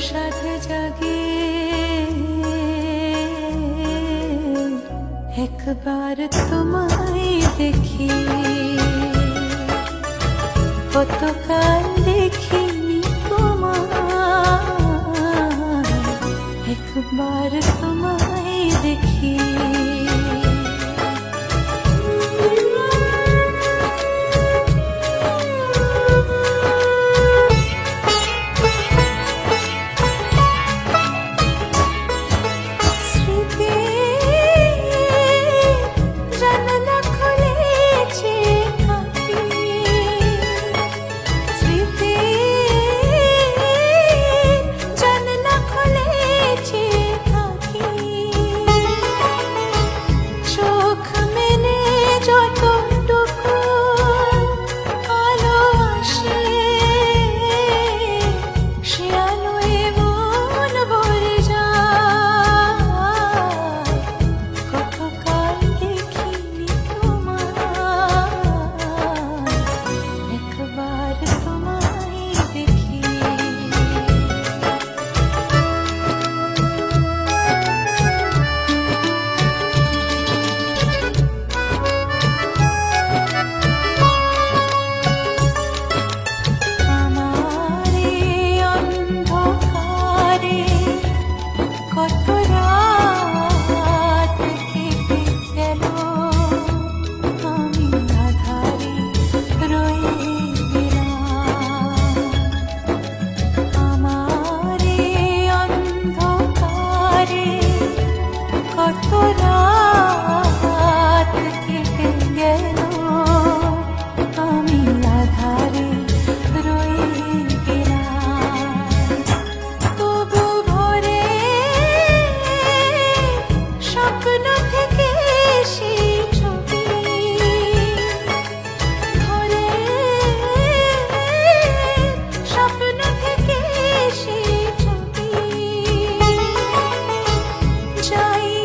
অবসাদ জাগে। একবার তোমায় দেখি। কতকাল দেখিনি তোমায়। একবার তোমায় 这一